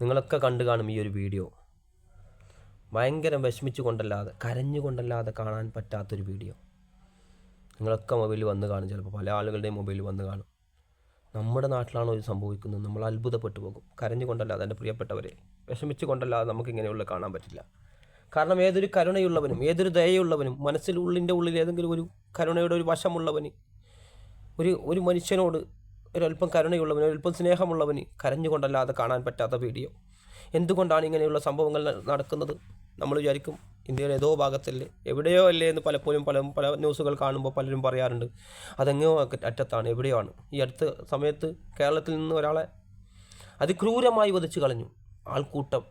നിങ്ങളൊക്കെ കണ്ടു കാണും ഈ ഒരു വീഡിയോ. ഭയങ്കര വിഷമിച്ചു കൊണ്ടല്ലാതെ കരഞ്ഞുകൊണ്ടല്ലാതെ കാണാൻ പറ്റാത്തൊരു വീഡിയോ. നിങ്ങളൊക്കെ മൊബൈലിൽ വന്ന് കാണും ചിലപ്പോൾ പല ആളുകളുടെയും മൊബൈലിൽ വന്ന് കാണും. നമ്മുടെ നാട്ടിലാണോ ഇത് സംഭവിക്കുന്നത്? നമ്മൾ അത്ഭുതപ്പെട്ടു പോകും. കരഞ്ഞുകൊണ്ടല്ലാതെ എന്റെ പ്രിയപ്പെട്ടവരെ വിഷമിച്ചു കൊണ്ടല്ലാതെ നമുക്ക് ഇങ്ങനെയുള്ള കാണാൻ പറ്റില്ല. കാരണം ഏതൊരു കരുണയുള്ളവനും ഏതൊരു ദയയുള്ളവനും മനസ്സിൽ ഉള്ളിന്റെ ഉള്ളിൽ ഏതെങ്കിലും ഒരു കരുണയുടെ ഒരു വശമുള്ളവന് ഒരു ഒരു മനുഷ്യനോട് ഒരല്പം കരുണയുള്ളവന് ഒരല്പം സ്നേഹമുള്ളവന് കരഞ്ഞുകൊണ്ടല്ലാതെ കാണാൻ പറ്റാത്ത വീഡിയോ. എന്തുകൊണ്ടാണ് ഇങ്ങനെയുള്ള സംഭവങ്ങൾ നടക്കുന്നത്? നമ്മൾ വിചാരിക്കും ഇന്ത്യയിലെ ഏതോ ഭാഗത്തല്ലേ എവിടെയോ അല്ലേ എന്ന് പലപ്പോഴും പല പല ന്യൂസുകൾ കാണുമ്പോൾ പലരും പറയാറുണ്ട്. അതെങ്ങോ അറ്റത്താണ് എവിടെയോ ആണ് ഈ അടുത്ത സമയത്ത് കേരളത്തിൽ നിന്ന് ഒരാളെ അതിക്രൂരമായി വധിച്ചു കളഞ്ഞു. ആൾക്കൂട്ടം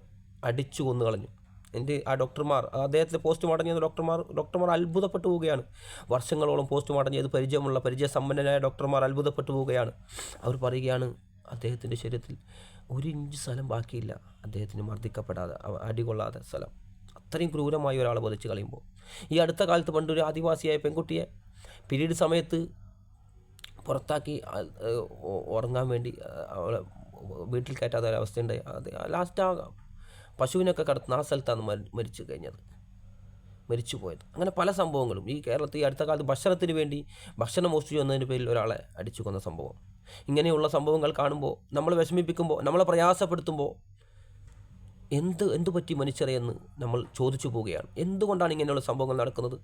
അടിച്ചു കൊന്നു കളഞ്ഞു. എന്റെ ആ ഡോക്ടർമാർ അദ്ദേഹത്തെ പോസ്റ്റ്മോർട്ടം ചെയ്യുന്ന ഡോക്ടർമാർ ഡോക്ടർമാർ അത്ഭുതപ്പെട്ടു പോവുകയാണ്. വർഷങ്ങളോളം പോസ്റ്റ് പോസ്റ്റ്മോർട്ടം ചെയ്ത് പരിചയമുള്ള പരിചയസമ്പന്നനായ ഡോക്ടർമാർ അത്ഭുതപ്പെട്ടു പോവുകയാണ്. അവർ പറയുകയാണ് അദ്ദേഹത്തിന്റെ ശരീരത്തിൽ ഒരു ഇഞ്ച് സ്ഥലം ബാക്കിയില്ല. അദ്ദേഹത്തിന് മർദ്ദിക്കപ്പെടാതെ അടികൊള്ളാതെ സ്ഥലം. അത്രയും ക്രൂരമായി ഒരാളെ വധിച്ച് കളയുമ്പോൾ. ഈ അടുത്ത കാലത്ത് പണ്ടൊരു ആദിവാസിയായ പെൺകുട്ടിയെ പിരീഡ് സമയത്ത് പുറത്താക്കി ഉറങ്ങാൻ വേണ്ടി അവളെ വീട്ടിൽ കയറ്റാത്ത ഒരവസ്ഥയുണ്ടായി അത് ലാസ്റ്റ് ആ പശുവിനൊക്കെ കടത്തുന്ന ആ സ്ഥലത്താണ് മരിച്ചു കഴിഞ്ഞത്. മരിച്ചു പോയത്. അങ്ങനെ പല സംഭവങ്ങളും. ഈ കേരളത്തിൽ ഈ അടുത്ത കാലത്ത് ഭക്ഷണത്തിന് വേണ്ടി ഭക്ഷണം മോഷ്ടിച്ചു എന്നതിന്റെ പേരിൽ ഒരാളെ അടിച്ചു കൊന്ന സംഭവം. ഇങ്ങനെയുള്ള സംഭവങ്ങൾ കാണുമ്പോൾ നമ്മൾ വിഷമിപ്പിക്കുമ്പോൾ നമ്മളെ പ്രയാസപ്പെടുത്തുമ്പോൾ എന്ത് എന്തു പറ്റി മനുഷ്യരെയെന്ന് നമ്മൾ ചോദിച്ചു പോവുകയാണ്. എന്തുകൊണ്ടാണ് ഇങ്ങനെയുള്ള സംഭവങ്ങൾ നടക്കുന്നത്?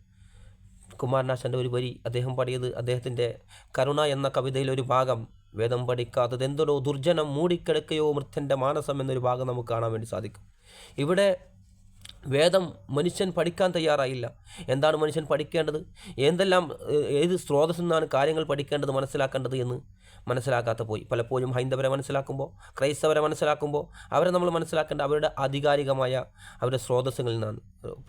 കുമാരനാശന്റെ ഒരു വരി അദ്ദേഹം പാടിയത് അദ്ദേഹത്തിന്റെ കരുണ എന്ന കവിതയിലൊരു ഭാഗം വേദം പഠിക്കാത്തത് എന്തൊരു ദുർജനം മൂടിക്കിടക്കയോ മൃത്യന്റെ മാനസം എന്നൊരു ഭാഗം നമുക്ക് കാണാൻ വേണ്ടി സാധിക്കും. ഇവിടെ വേദം മനുഷ്യൻ പഠിക്കാൻ തയ്യാറായില്ല. എന്താണ് മനുഷ്യൻ പഠിക്കേണ്ടത്? എന്തെല്ലാം ഏത് സ്രോതസ്സിൽ നിന്നാണ് കാര്യങ്ങൾ പഠിക്കേണ്ടത് മനസ്സിലാക്കേണ്ടത് എന്ന് മനസ്സിലാക്കാത്ത പോയി. പലപ്പോഴും ഹൈന്ദവരെ മനസ്സിലാക്കുമ്പോൾ ക്രൈസ്തവരെ മനസ്സിലാക്കുമ്പോൾ അവരെ നമ്മൾ മനസ്സിലാക്കേണ്ട അവരുടെ ആധികാരികമായ അവരുടെ സ്രോതസ്സുകളിൽ നിന്നാണ്.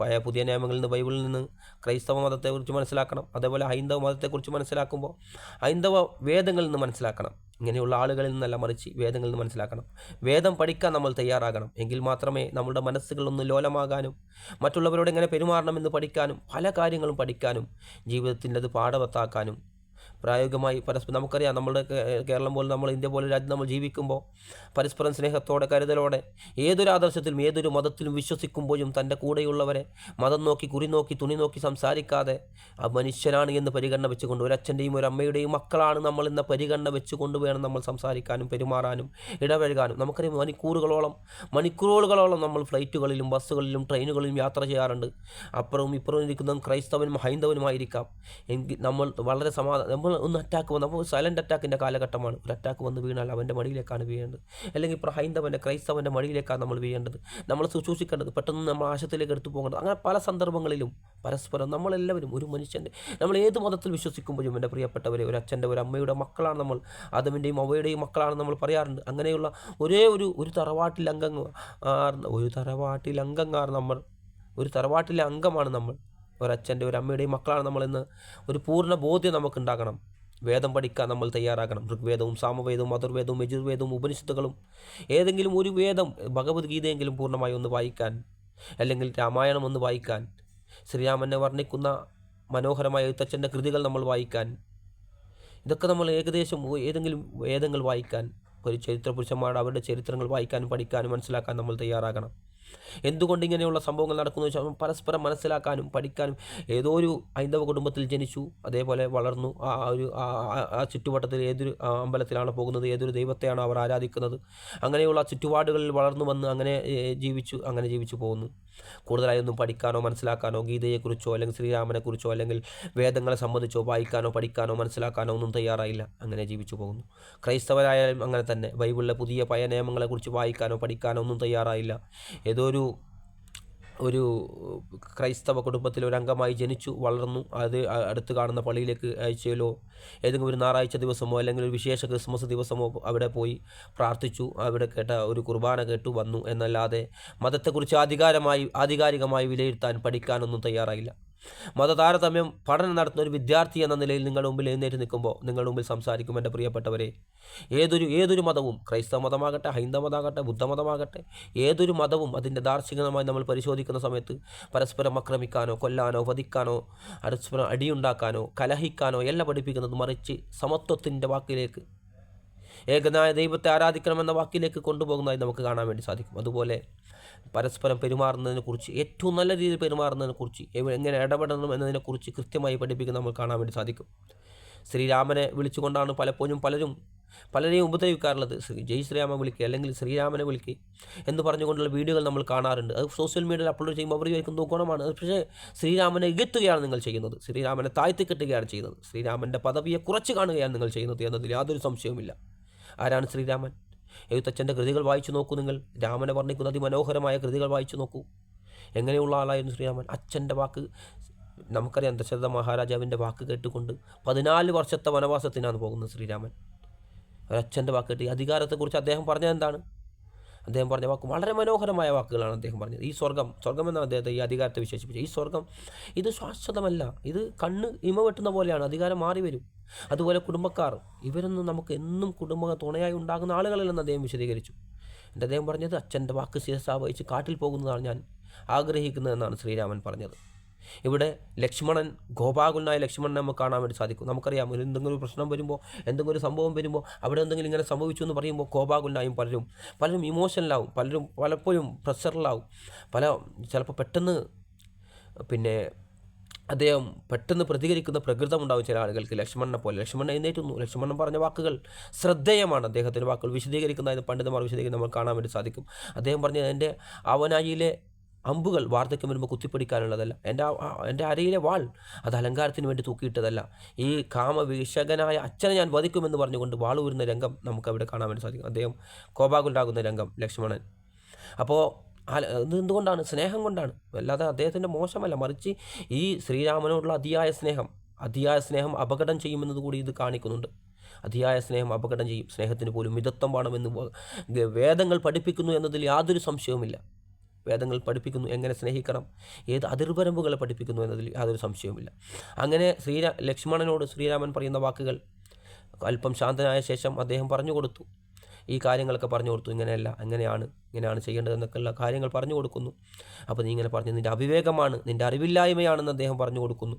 പഴയ പുതിയ നിയമങ്ങളിൽ നിന്ന് ബൈബിളിൽ നിന്ന് ക്രൈസ്തവ മതത്തെക്കുറിച്ച് മനസ്സിലാക്കണം. അതേപോലെ ഹൈന്ദവ മതത്തെക്കുറിച്ച് മനസ്സിലാക്കുമ്പോൾ ഹൈന്ദവ വേദങ്ങളിൽ നിന്ന് മനസ്സിലാക്കണം. ഇങ്ങനെയുള്ള ആളുകളിൽ നിന്നല്ല മറിച്ച് വേദങ്ങളിൽ നിന്ന് മനസ്സിലാക്കണം. വേദം പഠിക്കാൻ നമ്മൾ തയ്യാറാകണം. എങ്കിൽ മാത്രമേ നമ്മുടെ മനസ്സുകളൊന്ന് ലോലമാകാനും മറ്റുള്ളവരോട് എങ്ങനെ പെരുമാറണമെന്ന് പഠിക്കാനും പല കാര്യങ്ങളും പഠിക്കാനും ജീവിതത്തിന്റെ അത് പാഠവത്താക്കാനും പ്രായോഗികമായി പരസ്പരം നമുക്കറിയാം. നമ്മുടെ കേരളം പോലെ നമ്മൾ ഇന്ത്യ പോലെ രാജ്യം നമ്മൾ ജീവിക്കുമ്പോൾ പരസ്പരം സ്നേഹത്തോടെ കരുതലോടെ ഏതൊരു ആദർശത്തിലും ഏതൊരു മതത്തിലും വിശ്വസിക്കുമ്പോഴും തന്റെ കൂടെയുള്ളവരെ മതം നോക്കി കുറി നോക്കി തുണി നോക്കി സംസാരിക്കാതെ ആ മനുഷ്യനാണ് എന്ന് പരിഗണന വെച്ചുകൊണ്ട് ഒരു അച്ഛന്റെയും ഒരു അമ്മയുടെയും മക്കളാണ് നമ്മൾ എന്ന പരിഗണന വെച്ചുകൊണ്ട് വേണം നമ്മൾ സംസാരിക്കാനും പെരുമാറാനും ഇടപഴകാനും. നമുക്കറിയാം മണിക്കൂറുകളോളം മണിക്കൂറുകളോളം നമ്മൾ ഫ്ലൈറ്റുകളിലും ബസ്സുകളിലും ട്രെയിനുകളിലും യാത്ര ചെയ്യാറുണ്ട്. അപ്പുറവും ഇപ്പുറവും ഇരിക്കുന്നതും ക്രൈസ്തവനും ഹൈന്ദവനുമായിരിക്കാം. എങ്കിൽ നമ്മൾ വളരെ സമാധാനം നമ്മൾ ഒന്ന് അറ്റാക്ക് വന്നു. അപ്പോൾ സൈലന്റ് അറ്റാക്കിന്റെ കാലഘട്ടമാണ്. ഒരു അറ്റാക്ക് വന്ന് വീണാൽ അവന്റെ മടിയിലേക്കാണ് വീഴേണ്ടത്. അല്ലെങ്കിൽ ഇപ്പോൾ ഹൈന്ദവന്റെ ക്രൈസ്തവന്റെ മടിയിലേക്കാണ് നമ്മൾ വീഴേണ്ടത്. നമ്മൾ ശുശ്രൂഷിക്കേണ്ടത് പെട്ടെന്ന് നമ്മൾ ആശയത്തിലേക്ക് എടുത്തു പോകേണ്ടത്. അങ്ങനെ പല സന്ദർഭങ്ങളിലും പരസ്പരം നമ്മളെല്ലാവരും ഒരു മനുഷ്യന്റെ നമ്മൾ ഏത് മതത്തിൽ വിശ്വസിക്കുമ്പോഴും എന്റെ പ്രിയപ്പെട്ടവരെ ഒരു അച്ഛന്റെ ഒരു അമ്മയുടെ മക്കളാണ് നമ്മൾ ആദമിന്റെയും അവയുടെയും മക്കളാണ് നമ്മൾ പറയാറുണ്ട്. അങ്ങനെയുള്ള ഒരേ ഒരു ഒരു തറവാട്ടിൽ അംഗങ്ങൾ ഒരു തറവാട്ടിൽ അംഗങ്ങാർ നമ്മൾ ഒരു തറവാട്ടിലെ അംഗമാണ് നമ്മൾ. ഒരച്ഛന്റെ ഒരു അമ്മയുടെയും മക്കളാണ് നമ്മളെന്ന്. ഒരു പൂർണ ബോധ്യം നമുക്കുണ്ടാകണം. വേദം പഠിക്കാൻ നമ്മൾ തയ്യാറാക്കണം ഋഗ്വേദവും സാമവേദവും മധുർവേദവും യജുർവേദവും ഉപനിഷത്തുകളും. ഏതെങ്കിലും ഒരു വേദം ഭഗവത്ഗീതയെങ്കിലും പൂർണമായി ഒന്ന് വായിക്കാൻ അല്ലെങ്കിൽ രാമായണം ഒന്ന് വായിക്കാൻ ശ്രീരാമനെ വർണിക്കുന്ന മനോഹരമായ എഴുത്തച്ഛന്റെ കൃതികൾ നമ്മൾ വായിക്കാൻ ഇതൊക്കെ നമ്മൾ ഏകദേശം ഏതെങ്കിലും വേദങ്ങൾ വായിക്കാൻ ഒരു ചരിത്ര പുരുഷന്മാരുടെ അവരുടെ ചരിത്രങ്ങൾ വായിക്കാനും പഠിക്കാനും മനസ്സിലാക്കാൻ നമ്മൾ തയ്യാറാകണം. എന്തുകൊണ്ട് ഇങ്ങനെയുള്ള സംഭവങ്ങൾ നടക്കുന്നു വെച്ചാൽ പരസ്പരം മനസ്സിലാക്കാനും പഠിക്കാനും ഏതോ ഒരു ഹൈന്ദവ കുടുംബത്തിൽ ജനിച്ചു അതേപോലെ വളർന്നു. ആ ഒരു ആ ചുറ്റുവട്ടത്തിൽ ഏതൊരു അമ്പലത്തിലാണ് പോകുന്നത് ഏതൊരു ദൈവത്തെയാണ് അവർ ആരാധിക്കുന്നത്. അങ്ങനെയുള്ള ചുറ്റുപാടുകളിൽ വളർന്നു വന്ന് അങ്ങനെ ജീവിച്ചു അങ്ങനെ ജീവിച്ചു പോകുന്നു. കൂടുതലായി ഒന്നും പഠിക്കാനോ മനസ്സിലാക്കാനോ ഗീതയെക്കുറിച്ചോ അല്ലെങ്കിൽ ശ്രീരാമനെക്കുറിച്ചോ അല്ലെങ്കിൽ വേദങ്ങളെ സംബന്ധിച്ചോ വായിക്കാനോ പഠിക്കാനോ മനസ്സിലാക്കാനോ ഒന്നും തയ്യാറായില്ല. അങ്ങനെ ജീവിച്ചു പോകുന്നു. ക്രൈസ്തവരായാലും അങ്ങനെ തന്നെ. ബൈബിളിലെ പുതിയ പയ നിയമങ്ങളെക്കുറിച്ച് വായിക്കാനോ പഠിക്കാനോ ഒന്നും തയ്യാറായില്ല. ഏതോ ഒരു ഒരു ക്രൈസ്തവ കുടുംബത്തിലെ ഒരു അംഗമായി ജനിച്ചു വളർന്നു അത് അടുത്ത് കാണുന്ന പള്ളിയിലേക്ക് ആഴ്ചയിലോ ഏതെങ്കിലും ഒരു ഞായറാഴ്ച ദിവസമോ അല്ലെങ്കിൽ ഒരു വിശേഷ ക്രിസ്മസ് ദിവസമോ അവിടെ പോയി പ്രാർത്ഥിച്ചു അവിടെ കേട്ട ഒരു കുർബാന കേട്ടു വന്നു എന്നല്ലാതെ മതത്തെക്കുറിച്ച് ആധികാരമായി ആധികാരികമായി വിലയിരുത്താൻ പഠിക്കാനൊന്നും തയ്യാറായില്ല. മതതാരതമ്യം പഠനം നടത്തുന്ന ഒരു വിദ്യാർത്ഥി എന്ന നിലയിൽ നിങ്ങളുടെ മുമ്പിൽ എഴുന്നേറ്റ് നിൽക്കുമ്പോൾ നിങ്ങളുടെ മുമ്പിൽ സംസാരിക്കും എന്റെ പ്രിയപ്പെട്ടവരെ. ഏതൊരു ഏതൊരു മതവും ക്രൈസ്തവ മതമാകട്ടെ ഹൈന്ദവ മതമാകട്ടെ ബുദ്ധമതമാകട്ടെ ഏതൊരു മതവും അതിന്റെ ദാർശനികമായി നമ്മൾ പരിശോധിക്കുന്ന സമയത്ത് പരസ്പരം ആക്രമിക്കാനോ കൊല്ലാനോ വധിക്കാനോ പരസ്പരം അടിയുണ്ടാക്കാനോ കലഹിക്കാനോ എല്ലാം പഠിപ്പിക്കുന്നത് മറിച്ച് സമത്വത്തിന്റെ വാക്കിലേക്ക് ഏകനായ ദൈവത്തെ ആരാധിക്കണമെന്ന വാക്കിലേക്ക് കൊണ്ടുപോകുന്നതായി നമുക്ക് കാണാൻ വേണ്ടി സാധിക്കും. അതുപോലെ പരസ്പരം പെരുമാറുന്നതിനെക്കുറിച്ച് ഏറ്റവും നല്ല രീതിയിൽ പെരുമാറുന്നതിനെക്കുറിച്ച് എങ്ങനെ ഇടപെടണം എന്നതിനെക്കുറിച്ച് കൃത്യമായി പഠിപ്പിക്കുന്ന നമ്മൾ കാണാൻ വേണ്ടി സാധിക്കും. ശ്രീരാമനെ വിളിച്ചുകൊണ്ടാണ് പലപ്പോഴും പലരും പലരെയും ഉപദ്രവിക്കാറുള്ളത്. ശ്രീ ജയ് ശ്രീരാമ വിളിക്കുക അല്ലെങ്കിൽ ശ്രീരാമനെ വിളിക്കുക എന്ന് പറഞ്ഞുകൊണ്ടുള്ള വീഡിയോകൾ നമ്മൾ കാണാറുണ്ട്. അത് സോഷ്യൽ മീഡിയയിൽ അപ്ലോഡ് ചെയ്യുമ്പോൾ അവർ ചോദിക്കുന്ന ഗുണമാണ്. പക്ഷേ ശ്രീരാമനെ ഇകത്തുകയാണ് നിങ്ങൾ ചെയ്യുന്നത്. ശ്രീരാമനെ താഴ്ത്തിക്കെട്ടുകയാണ് ചെയ്യുന്നത്. ശ്രീരാമന്റെ പദവിയെ കുറച്ച് കാണുകയാണ് നിങ്ങൾ ചെയ്യുന്നത് എന്നതിൽ യാതൊരു സംശയവുമില്ല. ആരാണ് ശ്രീരാമൻ? എഴുത്തച്ഛന്റെ കൃതികൾ വായിച്ചു നോക്കൂ നിങ്ങൾ. രാമനെ വർണിക്കുന്ന അതിമനോഹരമായ കൃതികൾ വായിച്ചു നോക്കൂ. എങ്ങനെയുള്ള ആളായിരുന്നു ശ്രീരാമൻ? അച്ഛന്റെ വാക്ക് നമുക്കറിയാം ദശരഥ മഹാരാജാവിന്റെ വാക്ക് കേട്ടുകൊണ്ട് പതിനാല് വർഷത്തെ വനവാസത്തിനാണ് പോകുന്നത് ശ്രീരാമൻ. ഒരച്ഛന്റെ വാക്ക് കേട്ടി അധികാരത്തെക്കുറിച്ച് അദ്ദേഹം പറഞ്ഞത് എന്താണ്? അദ്ദേഹം പറഞ്ഞ വാക്ക് വളരെ മനോഹരമായ വാക്കുകളാണ് അദ്ദേഹം പറഞ്ഞത്. ഈ സ്വർഗം സ്വർഗം എന്നാണ് അദ്ദേഹത്തെ ഈ അധികാരത്തെ വിശേഷിപ്പിച്ചത് ഈ സ്വർഗം ഇത് ശാശ്വതമല്ല. ഇത് കണ്ണ് ഇമ വെട്ടുന്ന പോലെയാണ്. അധികാരം മാറി വരും. അതുപോലെ കുടുംബക്കാർ ഇവരൊന്നും നമുക്ക് എന്നും കുടുംബ തുണയായി ഉണ്ടാകുന്ന ആളുകളല്ലെന്ന് അദ്ദേഹം വിശദീകരിച്ചു. എന്റെ അദ്ദേഹം പറഞ്ഞത് അച്ഛന്റെ വാക്ക് ശിരസാ വഹിച്ച് കാട്ടിൽ പോകുന്നതാണ് ഞാൻ ആഗ്രഹിക്കുന്നതെന്നാണ് ശ്രീരാമൻ പറഞ്ഞത്. ഇവിടെ ലക്ഷ്മണൻ ഗോപാകുലനായ ലക്ഷ്മണനെ നമുക്ക് കാണാൻ വേണ്ടി സാധിക്കും. നമുക്കറിയാം ഒരു എന്തെങ്കിലും ഒരു പ്രശ്നം വരുമ്പോൾ എന്തെങ്കിലും ഒരു സംഭവം വരുമ്പോൾ അവിടെ എന്തെങ്കിലും ഇങ്ങനെ സംഭവിച്ചു എന്ന് പറയുമ്പോൾ ഗോപാകുലനായും പലരും പലരും ഇമോഷനിലാവും പലരും പലപ്പോഴും പ്രഷറിലാവും പല ചിലപ്പോൾ പെട്ടെന്ന് പിന്നെ അദ്ദേഹം പെട്ടെന്ന് പ്രതികരിക്കുന്ന പ്രകൃതമുണ്ടാവും ചില ആളുകൾക്ക് ലക്ഷ്മണനെ പോലെ. ലക്ഷ്മണൻ എഴുന്നേറ്റുന്നു. ലക്ഷ്മണൻ പറഞ്ഞ വാക്കുകൾ ശ്രദ്ധേയമാണ്. അദ്ദേഹത്തിന്റെ വാക്കുകൾ വിശദീകരിക്കുന്നതായത് പണ്ഡിതന്മാർ വിശദീകരിക്കുന്ന നമ്മൾ കാണാൻ വേണ്ടി സാധിക്കും. അദ്ദേഹം പറഞ്ഞത് എന്റെ അവനായിയിലെ അമ്പുകൾ വാർദ്ധക്യം വരുമ്പോൾ കുത്തിപ്പിടിക്കാനുള്ളതല്ല. എന്റെ എന്റെ അരയിലെ വാൾ അത് അലങ്കാരത്തിന് വേണ്ടി തൂക്കിയിട്ടതല്ല. ഈ കാമവിഷകനായ അച്ഛനെ ഞാൻ വധിക്കുമെന്ന് പറഞ്ഞുകൊണ്ട് വാൾ ഊരുന്ന രംഗം നമുക്ക് അവിടെ കാണാൻ വേണ്ടി സാധിക്കും. അദ്ദേഹം കോപാകുണ്ടാകുന്ന രംഗം ലക്ഷ്മണൻ. അപ്പോൾ എന്തുകൊണ്ടാണ്? സ്നേഹം കൊണ്ടാണ്. അല്ലാതെ അദ്ദേഹത്തിന്റെ മോശമല്ല. മറിച്ച് ഈ ശ്രീരാമനോടുള്ള അതിയായ സ്നേഹം അതിയായ സ്നേഹം അപകടം ചെയ്യുമെന്നത് കൂടി ഇത് കാണിക്കുന്നുണ്ട്. അതിയായ സ്നേഹം അപകടം ചെയ്യും. സ്നേഹത്തിന് പോലും മിതത്വം വേണമെന്ന് വേദങ്ങൾ പഠിപ്പിക്കുന്നു എന്നതിൽ യാതൊരു സംശയവുമില്ല. വേദങ്ങൾ പഠിപ്പിക്കുന്നു എങ്ങനെ സ്നേഹിക്കണം ഏത് അതിർവരമ്പുകളെ പഠിപ്പിക്കുന്നു എന്നതിൽ യാതൊരു സംശയവുമില്ല. അങ്ങനെ ശ്രീരാ ലക്ഷ്മണനോട് ശ്രീരാമൻ പറയുന്ന വാക്കുകൾ അല്പം ശാന്തനായ ശേഷം അദ്ദേഹം പറഞ്ഞു കൊടുത്തു. ഈ കാര്യങ്ങളൊക്കെ പറഞ്ഞു കൊടുത്തു ഇങ്ങനെയല്ല അങ്ങനെയാണ് ഇങ്ങനെയാണ് ചെയ്യേണ്ടതെന്നൊക്കെയുള്ള കാര്യങ്ങൾ പറഞ്ഞു കൊടുക്കുന്നു. അപ്പോൾ നീ ഇങ്ങനെ പറഞ്ഞു നിന്റെ അവിവേകമാണ് നിന്റെ അറിവില്ലായ്മയാണെന്ന് അദ്ദേഹം പറഞ്ഞു കൊടുക്കുന്നു.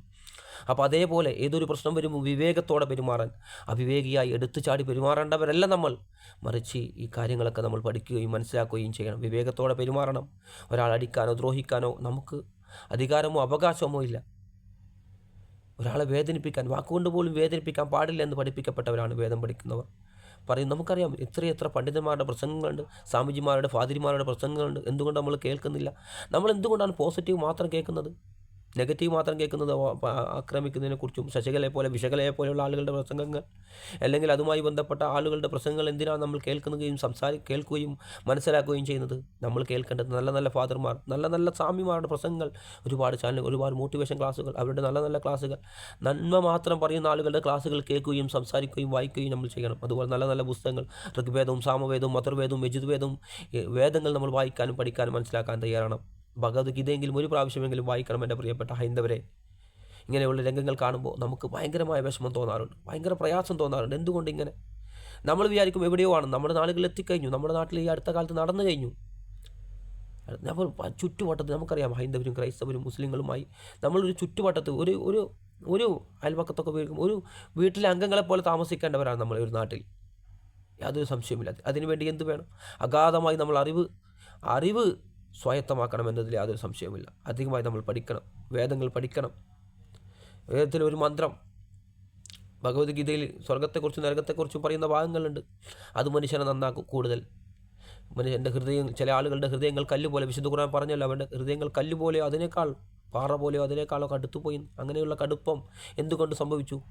അപ്പോൾ അതേപോലെ ഏതൊരു പ്രശ്നം വരുമ്പോൾ വിവേകത്തോടെ പെരുമാറാൻ അവിവേകിയായി എടുത്തു ചാടി പെരുമാറേണ്ടവരല്ല നമ്മൾ. മറിച്ച് ഈ കാര്യങ്ങളൊക്കെ നമ്മൾ പഠിക്കുകയും മനസ്സിലാക്കുകയും ചെയ്യണം. വിവേകത്തോടെ പെരുമാറണം. ഒരാൾ അടിക്കാനോ ദ്രോഹിക്കാനോ നമുക്ക് അധികാരമോ അവകാശമോ ഇല്ല. ഒരാളെ വേദനിപ്പിക്കാൻ വാക്കുകൊണ്ട് പോലും വേദനിപ്പിക്കാൻ പാടില്ല എന്ന് പഠിപ്പിക്കപ്പെട്ടവരാണ് വേദം പഠിക്കുന്നവർ. പറയും നമുക്കറിയാം എത്രയെത്ര പണ്ഡിതന്മാരുടെ പ്രസംഗങ്ങളുണ്ട് സ്വാമിജിമാരുടെ ഫാദിരിമാരുടെ പ്രസംഗങ്ങളുണ്ട്. എന്തുകൊണ്ട് നമ്മൾ കേൾക്കുന്നില്ല? നമ്മൾ എന്തുകൊണ്ടാണ് പോസിറ്റീവ് മാത്രം കേൾക്കുന്നത്? നെഗറ്റീവ് മാത്രം കേൾക്കുന്നത് ആക്രമിക്കുന്നതിനെക്കുറിച്ചും ശശികലയെ പോലെ വിശകലയെ പോലെയുള്ള ആളുകളുടെ പ്രസംഗങ്ങൾ അല്ലെങ്കിൽ അതുമായി ബന്ധപ്പെട്ട ആളുകളുടെ പ്രസംഗങ്ങൾ എന്തിനാണ് നമ്മൾ കേൾക്കുകയും സംസാരി കേൾക്കുകയും മനസ്സിലാക്കുകയും ചെയ്യുന്നത്? നമ്മൾ കേൾക്കേണ്ടത് നല്ല നല്ല ഫാദർമാർ നല്ല നല്ല സ്വാമിമാരുടെ പ്രസംഗങ്ങൾ ഒരുപാട് ചാനൽ ഒരുപാട് മോട്ടിവേഷൻ ക്ലാസ്സുകൾ അവരുടെ നല്ല നല്ല ക്ലാസ്സുകൾ. നന്മ മാത്രം പറയുന്ന ആളുകളുടെ ക്ലാസ്സുകൾ കേൾക്കുകയും സംസാരിക്കുകയും വായിക്കുകയും നമ്മൾ ചെയ്യണം. അതുപോലെ നല്ല നല്ല പുസ്തകങ്ങൾ ഋഗ്വേദവും സാമവേദവും മധുർവേദവും യജുർവേദവും വേദങ്ങൾ നമ്മൾ വായിക്കാനും പഠിക്കാനും മനസ്സിലാക്കാൻ തയ്യാറാണ്. ഭഗവത്ഗീതയെങ്കിലും ഒരു പ്രാവശ്യമെങ്കിലും വായിക്കണം എന്റെ പ്രിയപ്പെട്ട ഹൈന്ദവരെ. ഇങ്ങനെയുള്ള രംഗങ്ങൾ കാണുമ്പോൾ നമുക്ക് ഭയങ്കരമായ വിഷമം തോന്നാറുണ്ട്. ഭയങ്കര പ്രയാസം തോന്നാറുണ്ട്. എന്തുകൊണ്ട് ഇങ്ങനെ? നമ്മൾ വിചാരിക്കും എവിടെയോ ആണ്. നമ്മുടെ നാടുകളിൽ എത്തിക്കഴിഞ്ഞു. നമ്മുടെ നാട്ടിൽ ഈ അടുത്ത കാലത്ത് നടന്നു കഴിഞ്ഞു. നമ്മൾ ചുറ്റുവട്ടത്ത് നമുക്കറിയാം ഹൈന്ദവരും ക്രൈസ്തവരും മുസ്ലിങ്ങളുമായി നമ്മളൊരു ചുറ്റുവട്ടത്ത് ഒരു ഒരു ഒരു അയൽപക്കത്തൊക്കെ ഉപയോഗിക്കും ഒരു വീട്ടിലെ അംഗങ്ങളെ പോലെ താമസിക്കേണ്ടവരാണ് നമ്മൾ ഒരു നാട്ടിൽ. യാതൊരു സംശയമില്ല അതിനുവേണ്ടി എന്ത് വേണം? അഗാധമായി നമ്മൾ അറിവ് അറിവ് സ്വായത്തമാക്കണം എന്നതിൽ യാതൊരു സംശയവുമില്ല. അധികമായി നമ്മൾ പഠിക്കണം. വേദങ്ങൾ പഠിക്കണം. വേദത്തിൽ ഒരു മന്ത്രം. ഭഗവത്ഗീതയിൽ സ്വർഗത്തെക്കുറിച്ചും നരകത്തെക്കുറിച്ചും പറയുന്ന ഭാഗങ്ങളുണ്ട്. അത് മനുഷ്യനെ നന്നാക്കും കൂടുതൽ. മനുഷ്യന്റെ ഹൃദയം ചില ആളുകളുടെ ഹൃദയങ്ങൾ കല്ല് പോലെ വിശുദ്ധ ഖുർആൻ പറഞ്ഞല്ലോ അവരുടെ ഹൃദയങ്ങൾ കല്ല് അതിനേക്കാൾ പാറ പോലെയോ അതിനേക്കാളോ കടുത്തുപോയി. അങ്ങനെയുള്ള കടുപ്പം എന്തുകൊണ്ട് സംഭവിച്ചു?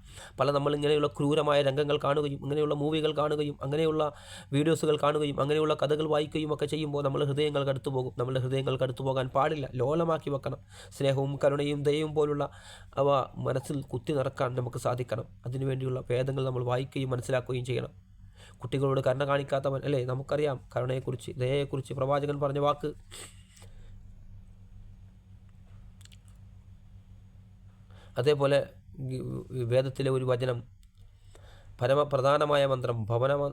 പല നമ്മൾ ഇങ്ങനെയുള്ള ക്രൂരമായ രംഗങ്ങൾ കാണുകയും ഇങ്ങനെയുള്ള മൂവികൾ കാണുകയും അങ്ങനെയുള്ള വീഡിയോസുകൾ കാണുകയും അങ്ങനെയുള്ള കഥകൾ വായിക്കുകയും ഒക്കെ ചെയ്യുമ്പോൾ നമ്മൾ ഹൃദയങ്ങൾ കടുത്തു പോകും നമ്മുടെ ഹൃദയങ്ങൾ കടുത്തു പോകാൻ പാടില്ല. ലോലമാക്കി വെക്കണം. സ്നേഹവും കരുണയും ദയവും പോലുള്ള അവ മനസ്സിൽ കുത്തി നിറക്കാൻ നമുക്ക് സാധിക്കണം. അതിനുവേണ്ടിയുള്ള വേദങ്ങൾ നമ്മൾ വായിക്കുകയും മനസ്സിലാക്കുകയും ചെയ്യണം. കുട്ടികളോട് കരുണ കാണിക്കാത്തവൻ അല്ലേ? നമുക്കറിയാം കരുണയെക്കുറിച്ച്. ദയയെക്കുറിച്ച് പ്രവാചകൻ പറഞ്ഞ വാക്ക്. അതേപോലെ വേദത്തിലെ ഒരു വചനം പരമപ്രധാനമായ മന്ത്രം ഭവന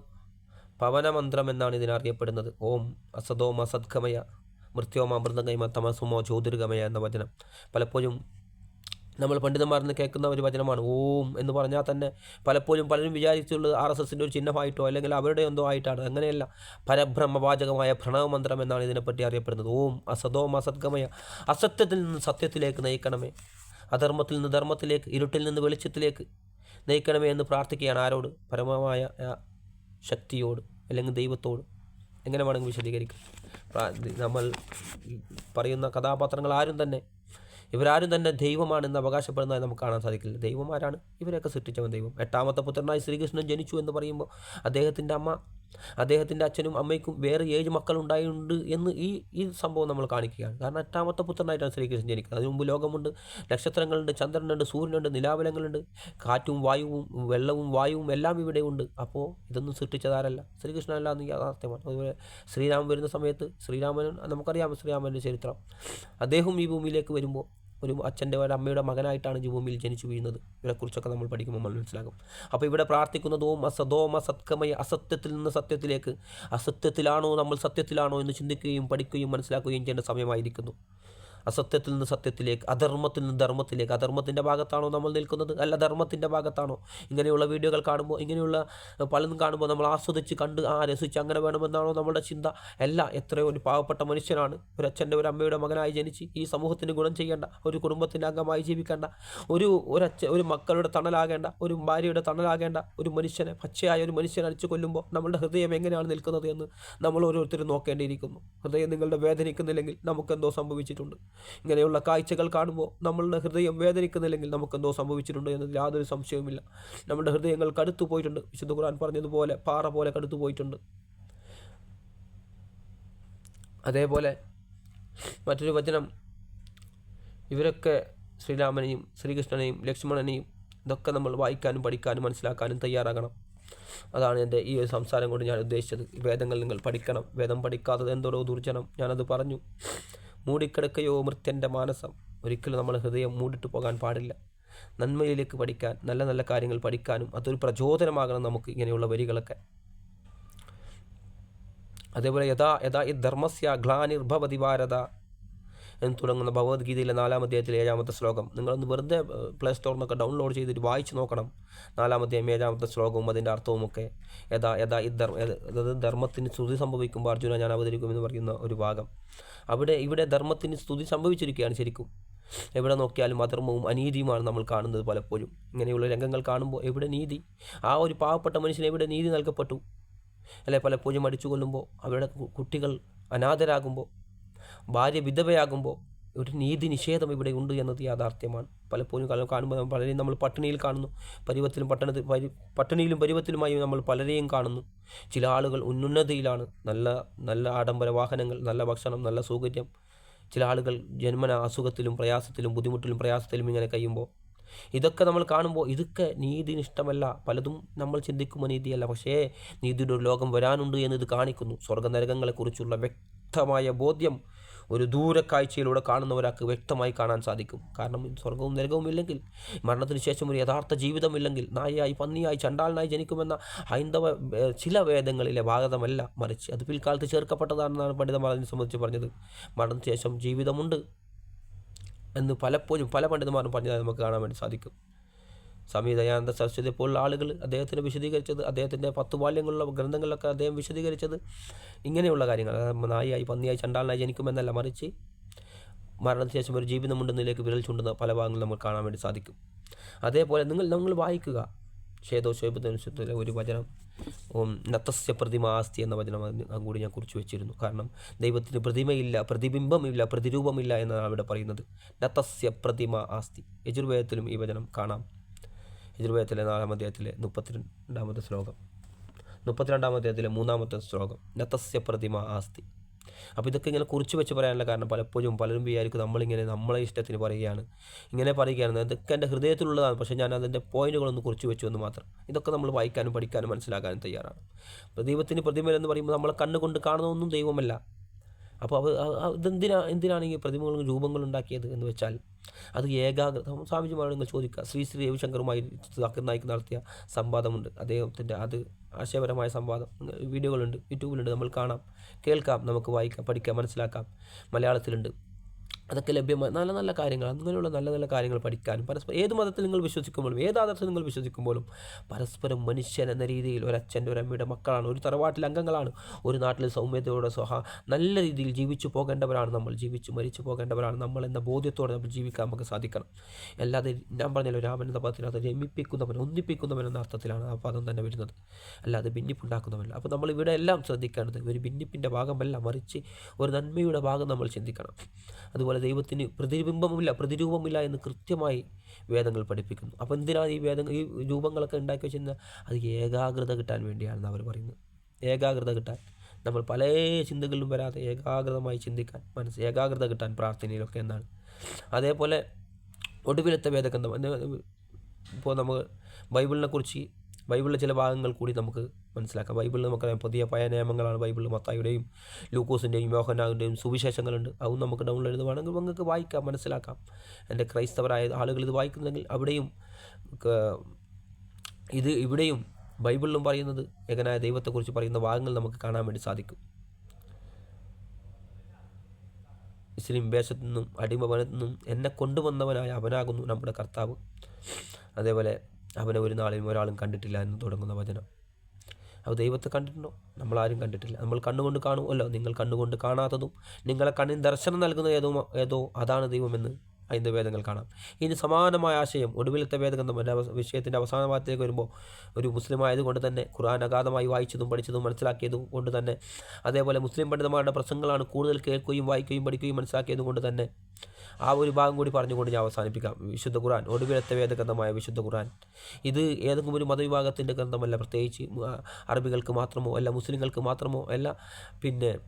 പവനമന്ത്രം എന്നാണ് ഇതിനറിയപ്പെടുന്നത് ഓം അസദോമ സദ്ഗമയ മൃത്യോമ അമൃതഗമ തമസുമോ ജ്യോതിർഗമയ എന്ന വചനം. പലപ്പോഴും നമ്മൾ പണ്ഡിതന്മാരിൽ നിന്ന് കേൾക്കുന്ന ഒരു വചനമാണ് ഓം എന്ന് പറഞ്ഞാൽ തന്നെ പലപ്പോഴും പലരും വിചാരിച്ചുള്ളത് ആർ എസ് എസിന്റെ ഒരു ചിഹ്നമായിട്ടോ അല്ലെങ്കിൽ അവരുടെ എന്തോ ആയിട്ടാണ്. അങ്ങനെയല്ല പരബ്രഹ്മവാചകമായ പ്രണവമന്ത്രം എന്നാണ് ഇതിനെപ്പറ്റി അറിയപ്പെടുന്നത്. ഓം അസതോം അസദ്ഗമയ. അസത്യത്തിൽ നിന്ന് സത്യത്തിലേക്ക് നയിക്കണമേ. അധർമ്മത്തിൽ നിന്ന് ധർമ്മത്തിലേക്ക് ഇരുട്ടിൽ നിന്ന് വെളിച്ചത്തിലേക്ക് നയിക്കണമേ എന്ന് പ്രാർത്ഥിക്കുകയാണ് ആരോട്? പരമമായ ശക്തിയോട് അല്ലെങ്കിൽ ദൈവത്തോട്. എങ്ങനെ വേണമെങ്കിൽ വിശദീകരിക്കാം. നമ്മൾ പറയുന്ന കഥാപാത്രങ്ങൾ ആരും തന്നെ ഇവരാരും തന്നെ ദൈവമാണെന്ന് അവകാശപ്പെടുന്നതായി നമുക്ക് കാണാൻ സാധിക്കില്ല. ദൈവമാരാണ് ഇവരെയൊക്കെ സൃഷ്ടിച്ചവൻ ദൈവം. എട്ടാമത്തെ പുത്രനായി ശ്രീകൃഷ്ണൻ ജനിച്ചു എന്ന് പറയുമ്പോൾ അദ്ദേഹത്തിന്റെ അമ്മ അദ്ദേഹത്തിന്റെ അച്ഛനും അമ്മയ്ക്കും വേറെ ഏഴ് മക്കളുണ്ടായിട്ടുണ്ട് എന്ന് ഈ ഈ സംഭവം നമ്മൾ കാണിക്കുകയാണ്. കാരണം എട്ടാമത്തെ പുത്രനായിട്ടാണ് ശ്രീകൃഷ്ണൻ ജനിക്കുന്നത്. അതിന് മുമ്പ് ലോകമുണ്ട്. നക്ഷത്രങ്ങളുണ്ട് ചന്ദ്രനുണ്ട് സൂര്യനുണ്ട് നിലാവലങ്ങളുണ്ട് കാറ്റും വായുവും വെള്ളവും വായുവും എല്ലാം ഇവിടെ ഉണ്ട്. അപ്പോൾ ഇതൊന്നും സൃഷ്ടിച്ചതാരല്ല. ശ്രീകൃഷ്ണനല്ല എന്ന് യാഥാർത്ഥ്യമാണ്. അതുപോലെ ശ്രീരാമൻ വരുന്ന സമയത്ത് ശ്രീരാമൻ നമുക്കറിയാം ശ്രീരാമന്റെ ചരിത്രം. അദ്ദേഹം ഈ ഭൂമിയിലേക്ക് വരുമ്പോൾ ഒരു അച്ഛന്റെ ഒരു അമ്മയുടെ മകനായിട്ടാണ് ഭൂമിയിൽ ജനിച്ചു വീഴുന്നത്. ഇവരെക്കുറിച്ചൊക്കെ നമ്മൾ പഠിക്കുമ്പോൾ നമ്മൾ മനസ്സിലാകും. അപ്പോൾ ഇവിടെ പ്രാർത്ഥിക്കുന്നതോം അസതോമ സത്കമയ അസത്യത്തിൽ നിന്ന് സത്യത്തിലേക്ക് അസത്യത്തിലാണോ നമ്മൾ സത്യത്തിലാണോ എന്ന് ചിന്തിക്കുകയും പഠിക്കുകയും മനസ്സിലാക്കുകയും ചെയ്യേണ്ട സമയമായിരിക്കുന്നു. അസത്യത്തിൽ നിന്ന് സത്യത്തിലേക്ക് അധർമ്മത്തിൽ നിന്ന് ധർമ്മത്തിലേക്ക്. അധർമ്മത്തിന്റെ ഭാഗത്താണോ നമ്മൾ നിൽക്കുന്നത്? അല്ല ധർമ്മത്തിന്റെ ഭാഗത്താണോ? ഇങ്ങനെയുള്ള വീഡിയോകൾ കാണുമ്പോൾ ഇങ്ങനെയുള്ള പലതും കാണുമ്പോൾ നമ്മൾ ആസ്വദിച്ച് കണ്ട് ആ രസിച്ച് അങ്ങനെ വേണമെന്നാണോ നമ്മുടെ ചിന്ത? അല്ല എത്രയോ ഒരു പാവപ്പെട്ട മനുഷ്യനാണ്. ഒരു അച്ഛന്റെ ഒരു അമ്മയുടെ മകനായി ജനിച്ച് ഈ സമൂഹത്തിന് ഗുണം ചെയ്യേണ്ട ഒരു കുടുംബത്തിന്റെ അംഗമായി ജീവിക്കേണ്ട ഒരു ഒരച്ഛ ഒരു മക്കളുടെ തണലാകേണ്ട ഒരു ഭാര്യയുടെ തണലാകേണ്ട ഒരു മനുഷ്യനെ പച്ചയായ ഒരു മനുഷ്യനെ അടിച്ചു കൊല്ലുമ്പോൾ നമ്മുടെ ഹൃദയം എങ്ങനെയാണ് നിൽക്കുന്നത് എന്ന് നമ്മൾ ഓരോരുത്തരും നോക്കേണ്ടിയിരിക്കുന്നു. ഹൃദയം നിങ്ങളുടെ വേദനിക്കുന്നില്ലെങ്കിൽ നമുക്കെന്തോ സംഭവിച്ചിട്ടുണ്ട്. ഇങ്ങനെയുള്ള കാഴ്ചകൾ കാണുമ്പോൾ നമ്മളുടെ ഹൃദയം വേദനിക്കുന്നില്ലെങ്കിൽ നമുക്കെന്തോ സംഭവിച്ചിട്ടുണ്ട് എന്നതിൽ യാതൊരു സംശയവുമില്ല. നമ്മുടെ ഹൃദയങ്ങൾ കടുത്തു പോയിട്ടുണ്ട്. വിശുദ്ധ ഖുർആൻ പറഞ്ഞതുപോലെ പാറ പോലെ കടുത്തു പോയിട്ടുണ്ട്. അതേപോലെ മറ്റൊരു വചനം ഇവരൊക്കെ ശ്രീരാമനെയും ശ്രീകൃഷ്ണനെയും ലക്ഷ്മണനെയും ഇതൊക്കെ നമ്മൾ വായിക്കാനും പഠിക്കാനും മനസ്സിലാക്കാനും തയ്യാറാകണം. അതാണ് എന്റെ ഈ ഒരു സംസാരം കൊണ്ട് ഞാൻ ഉദ്ദേശിച്ചത്. വേദങ്ങൾ നിങ്ങൾ പഠിക്കണം. വേദം പഠിക്കാത്തത് എന്തോരോ ദുർജനം ഞാനത് പറഞ്ഞു. മൂടിക്കിടക്കയോ മൃത്യന്റെ മാനസം ഒരിക്കലും നമ്മൾ ഹൃദയം മൂടിട്ട് പോകാൻ പാടില്ല. നന്മയിലേക്ക് പഠിക്കാൻ നല്ല നല്ല കാര്യങ്ങൾ പഠിക്കാനും അതൊരു പ്രചോദനമാകണം നമുക്ക് ഇങ്ങനെയുള്ള വരികളൊക്കെ. അതേപോലെ യഥാ യഥാ ഈ ധർമ്മസ്യ ഗ്ലാനിർഭവതി എന്ന് തുടങ്ങുന്ന ഭഗവത്ഗീതയിലെ നാലാം അധ്യായത്തിലെ ഏഴാമത്തെ ശ്ലോകം. നിങ്ങളൊന്ന് വെറുതെ പ്ലേ സ്റ്റോറിൽ നിന്നൊക്കെ ഡൗൺലോഡ് ചെയ്തിട്ട് വായിച്ച് നോക്കണം. നാലാം അധ്യായം ഏഴാമത്തെ ശ്ലോകവും അതിന്റെ അർത്ഥവുമൊക്കെ. യഥാ യഥാ ധർമ്മ അതായത് ധർമ്മത്തിന് സ്തുതി സംഭവിക്കുമ്പോൾ അർജുന ഞാൻ അവതരിക്കുമെന്ന് പറയുന്ന ഒരു ഭാഗം. അവിടെ ഇവിടെ ധർമ്മത്തിന് സ്തുതി സംഭവിച്ചിരിക്കുകയാണ് ശരിക്കും. എവിടെ നോക്കിയാലും അധർമ്മവും അനീതിയുമാണ് നമ്മൾ കാണുന്നത് പലപ്പോഴും. ഇങ്ങനെയുള്ള രംഗങ്ങൾ കാണുമ്പോൾ എവിടെ നീതി? ആ ഒരു പാവപ്പെട്ട മനുഷ്യന് എവിടെ നീതി നൽകപ്പെട്ടു? അല്ലെ പലപ്പോഴും അടിച്ചു കൊല്ലുമ്പോൾ അവരുടെ കുട്ടികൾ അനാഥരാകുമ്പോൾ ഭാര്യ വിധവയാകുമ്പോൾ ഒരു നീതി നിഷേധം ഇവിടെ ഉണ്ട് എന്നത് യാഥാർത്ഥ്യമാണ്. പലപ്പോഴും കാലം കാണുമ്പോൾ പലരെയും നമ്മൾ പട്ടിണിയിൽ കാണുന്നു. പരുവത്തിലും പട്ടണത്തിൽ പരി പട്ടിണിയിലും പരുവത്തിലുമായി നമ്മൾ പലരെയും കാണുന്നു. ചില ആളുകൾ ഉന്നതിയിലാണ് നല്ല നല്ല ആഡംബര വാഹനങ്ങൾ നല്ല ഭക്ഷണം നല്ല സൗകര്യം. ചില ആളുകൾ ജന്മന അസുഖത്തിലും പ്രയാസത്തിലും ബുദ്ധിമുട്ടിലും പ്രയാസത്തിലും ഇങ്ങനെ കഴിയുമ്പോൾ. ഇതൊക്കെ നമ്മൾ കാണുമ്പോൾ ഇതൊക്കെ നീതിനിഷ്ടമല്ല പലതും നമ്മൾ ചിന്തിക്കുമ്പോൾ നീതിയല്ല. പക്ഷേ നീതിയുടെ ഒരു ലോകം വരാനുണ്ട് എന്ന് ഇത് കാണിക്കുന്നു. സ്വർഗനരകങ്ങളെക്കുറിച്ചുള്ള വ്യക്തമായ ബോധ്യം ഒരു ദൂരക്കാഴ്ചയിലൂടെ കാണുന്ന ഒരാൾക്ക് വ്യക്തമായി കാണാൻ സാധിക്കും. കാരണം സ്വർഗവും നരകവും ഇല്ലെങ്കിൽ മരണത്തിന് ശേഷം ഒരു യഥാർത്ഥ ജീവിതമില്ലെങ്കിൽ നായയായി പന്നിയായി ചണ്ടാളിനായി ജനിക്കുമെന്ന ഹൈന്ദവ ചില വേദങ്ങളിലെ ഭാഗതമല്ല മറിച്ച് അത് പിൽക്കാലത്ത് ചേർക്കപ്പെട്ടതാണെന്നാണ് പണ്ഡിതന്മാർ സംബന്ധിച്ച് പറഞ്ഞത്. മരണത്തിന് ശേഷം ജീവിതമുണ്ട് എന്ന് പലപ്പോഴും പല പണ്ഡിതന്മാരും പറഞ്ഞതായി നമുക്ക് കാണാൻ വേണ്ടി സാധിക്കും. സ്വാമി ദയാനന്ദ സരസ്വതി പോലുള്ള ആളുകൾ അദ്ദേഹത്തിന് വിശദീകരിച്ചത് അദ്ദേഹത്തിന്റെ പത്ത് ബാല്യങ്ങളുള്ള ഗ്രന്ഥങ്ങളിലൊക്കെ അദ്ദേഹം വിശദീകരിച്ചത് ഇങ്ങനെയുള്ള കാര്യങ്ങൾ. നായിയായി പന്നിയായി ചണ്ടാളനായി ജനിക്കുമെന്നല്ല മറിച്ച് മരണത്തിന് ശേഷം ഒരു ജീവിതമുണ്ടെന്നതിലേക്ക് വിരൽ ചൂണ്ടുന്ന പല ഭാഗങ്ങളും നമുക്ക് കാണാൻ വേണ്ടി സാധിക്കും. അതേപോലെ നിങ്ങൾ നിങ്ങൾ വായിക്കുക. ഷേദോ ശോഭത്തിലെ ഒരു വചനം ഓം നത്തസ്യ പ്രതിമാസ്തി എന്ന വചനം കൂടി ഞാൻ കുറിച്ച് വെച്ചിരുന്നു. കാരണം ദൈവത്തിന് പ്രതിമയില്ല പ്രതിബിംബമില്ല പ്രതിരൂപമില്ല എന്നാണ് അവിടെ പറയുന്നത്. നത്തസ്യ പ്രതിമ ആസ്തി. യജുർവേദത്തിലും ഈ വചനം കാണാം. യജുർവേദത്തിലെ നാലാം അധ്യായത്തിലെ മുപ്പത്തിരണ്ടാമത്തെ ശ്ലോകം. മുപ്പത്തിരണ്ടാം അധ്യായത്തിലെ മൂന്നാമത്തെ ശ്ലോകം. നത്തസ്യ പ്രതിമ ആസ്തി. അപ്പോൾ ഇതൊക്കെ ഇങ്ങനെ കുറിച്ച് വെച്ച് പറയാനുള്ള കാരണം പലപ്പോഴും പലരും വിചാരിക്കും നമ്മളിങ്ങനെ നമ്മളെ ഇഷ്ടത്തിന് പറയുകയാണ്. ഇങ്ങനെ പറയുകയാണ്. ഇതൊക്കെ എന്റെ ഹൃദയത്തിലുള്ളതാണ്. പക്ഷേ ഞാൻ അതിന്റെ പോയിന്റുകളൊന്ന് കുറിച്ച് വെച്ചു എന്ന് മാത്രം. ഇതൊക്കെ നമ്മൾ വായിക്കാനും പഠിക്കാനും മനസ്സിലാക്കാനും തയ്യാറാണ്. ദൈവത്തിന് പ്രതിമ പ്രതിമയിലെന്ന് പറയുമ്പോൾ നമ്മളെ കണ്ണുകൊണ്ട് കാണുന്നതൊന്നും ദൈവമല്ല. അപ്പോൾ അത് ഇതെന്തിനാ എന്തിനാണ് ഈ പ്രതിമകളും രൂപങ്ങൾ ഉണ്ടാക്കിയത് എന്ന് വെച്ചാൽ അത് ഏകാഗ്രത സ്വാമിജിമാരോട് നിങ്ങൾ ചോദിക്കുക. ശ്രീ ശ്രീ രവിശങ്കറുമായി സാക്കിർ നായിക്ക് നടത്തിയ സംവാദമുണ്ട്. അദ്ദേഹത്തിന്റെ അത് ആശയപരമായ സംവാദം വീഡിയോകളുണ്ട് യൂട്യൂബിലുണ്ട്. നമ്മൾ കാണാം കേൾക്കാം നമുക്ക് വായിക്കാം പഠിക്കാം മനസ്സിലാക്കാം. മലയാളത്തിലുണ്ട്. അതൊക്കെ ലഭ്യമായ നല്ല നല്ല കാര്യങ്ങൾ അങ്ങനെയുള്ള നല്ല നല്ല കാര്യങ്ങൾ പഠിക്കാനും പരസ്പരം ഏത് മതത്തിൽ നിങ്ങൾ വിശ്വസിക്കുമ്പോഴും ഏത് ആദർശം നിങ്ങൾ വിശ്വസിക്കുമ്പോഴും പരസ്പരം മനുഷ്യൻ എന്ന രീതിയിൽ ഒരച്ഛന്റെ ഒരു അമ്മയുടെ മക്കളാണ് ഒരു തറവാട്ടിലെ അംഗങ്ങളാണ് ഒരു നാട്ടിൽ സൗമ്യതയോടെ സ്വഹ നല്ല രീതിയിൽ ജീവിച്ചു പോകേണ്ടവരാണ് നമ്മൾ ജീവിച്ചു മരിച്ചു പോകേണ്ടവരാണ് നമ്മൾ എന്ന ബോധ്യത്തോടെ നമ്മൾ ജീവിക്കാൻ നമുക്ക് സാധിക്കണം. അല്ലാതെ ഞാൻ പറഞ്ഞല്ലോ രാമൻ എന്ന പദത്തിനകത്ത് രമിപ്പിക്കുന്നവൻ ഒന്നിപ്പിക്കുന്നവൻ എന്ന അർത്ഥത്തിലാണ് ആ പദം തന്നെ വരുന്നത്. അല്ലാതെ ഭിന്നിപ്പുണ്ടാക്കുന്നവൻ അപ്പോൾ നമ്മൾ ഇവിടെ എല്ലാം ശ്രദ്ധിക്കേണ്ടത് ഒരു ഭിന്നിപ്പിന്റെ ഭാഗമല്ല മറിച്ച് ഒരു നന്മയുടെ ഭാഗം നമ്മൾ ചിന്തിക്കണം. അതുപോലെ ദൈവത്തിന് പ്രതിബിംബമില്ല പ്രതിരൂപമില്ല എന്ന് കൃത്യമായി വേദങ്ങൾ പഠിപ്പിക്കുന്നു. അപ്പോൾ എന്തിനാണ് ഈ വേദങ്ങൾ ഈ രൂപങ്ങളൊക്കെ ഉണ്ടാക്കി വെച്ചിരുന്നത്? അത് ഏകാഗ്രത കിട്ടാൻ വേണ്ടിയാണെന്ന് അവർ പറയുന്നത് ഏകാഗ്രത കിട്ടാൻ. നമ്മൾ പല ചിന്തകളിലും വരാതെ ഏകാഗ്രതമായി ചിന്തിക്കാൻ മനസ്സ് ഏകാഗ്രത കിട്ടാൻ പ്രാർത്ഥനയിലൊക്കെ എന്നാണ്. അതേപോലെ ഒടുവിലത്തെ വേദഗ്രന്ഥം ഇപ്പോൾ നമ്മൾ ബൈബിളിനെ കുറിച്ച് ബൈബിളിലെ ചില ഭാഗങ്ങൾ കൂടി നമുക്ക് മനസ്സിലാക്കാം. ബൈബിളിൽ നമുക്കറിയാം പുതിയ പഴയ നിയമങ്ങളാണ് ബൈബിളിൽ മത്തായുടെയും ലൂക്കോസിന്റെയും യോഹനാവിന്റെയും സുവിശേഷങ്ങളുണ്ട് അതും നമുക്ക് ഡൗൺലോഡ് ചെയ്ത് വേണമെങ്കിൽ നിങ്ങൾക്ക് വായിക്കാം മനസ്സിലാക്കാം. എന്റെ ക്രൈസ്തവരായ ആളുകൾ ഇത് വായിക്കുന്നെങ്കിൽ അവിടെയും ഇത് ഇവിടെയും ബൈബിളിലും പറയുന്നത് ഏകനായ ദൈവത്തെക്കുറിച്ച് പറയുന്ന ഭാഗങ്ങൾ നമുക്ക് കാണാൻ വേണ്ടി സാധിക്കും. ഇസ്ലിം വേഷത്തു നിന്നും അടിമവനത്തു നിന്നും എന്നെ കൊണ്ടുവന്നവനായ അവനാകുന്നു നമ്മുടെ കർത്താവ്. അതേപോലെ അവനെ ഒരു നാളിലും ഒരാളും കണ്ടിട്ടില്ല എന്ന് തുടങ്ങുന്ന വചനം. അപ്പോൾ ദൈവത്തെ കണ്ടിട്ടുണ്ടോ? ആരും കണ്ടിട്ടില്ല. നമ്മൾ കണ്ണുകൊണ്ട് കാണുമല്ലോ. നിങ്ങൾ കണ്ണുകൊണ്ട് കാണാത്തതും നിങ്ങളെ കണ്ണിന് ദർശനം നൽകുന്ന ഏതോ ഏതോ അതാണ് ദൈവമെന്ന് അതിന്റെ വേദങ്ങൾ കാണാം. ഇനി സമാനമായ ആശയം ഒടുവിലത്തെ വേദഗ്രന്ഥം അവ വിഷയത്തിന്റെ അവസാന ഭാഗത്തേക്ക് വരുമ്പോൾ ഒരു മുസ്ലിം ആയതുകൊണ്ട് തന്നെ ഖുർആൻ അഗാധമായി വായിച്ചതും പഠിച്ചതും മനസ്സിലാക്കിയതും കൊണ്ട് തന്നെ അതേപോലെ മുസ്ലിം പണ്ഡിതന്മാരുടെ പ്രസംഗങ്ങളാണ് കൂടുതൽ കേൾക്കുകയും വായിക്കുകയും പഠിക്കുകയും മനസ്സിലാക്കിയതും കൊണ്ട് തന്നെ ആ ഒരു ഭാഗം കൂടി പറഞ്ഞുകൊണ്ട് ഞാൻ അവസാനിപ്പിക്കാം. വിശുദ്ധ ഖുർആൻ ഒടുവിലത്തെ വേദഗ്രന്ഥമായ വിശുദ്ധ ഖുർആൻ. ഇത് ഏതെങ്കിലും ഒരു മതവിഭാഗത്തിന്റെ ഗ്രന്ഥമല്ല. പ്രത്യേകിച്ച് അറബികൾക്ക് മാത്രമോ അല്ല മുസ്ലിങ്ങൾക്ക് മാത്രമോ അല്ല പിന്നെ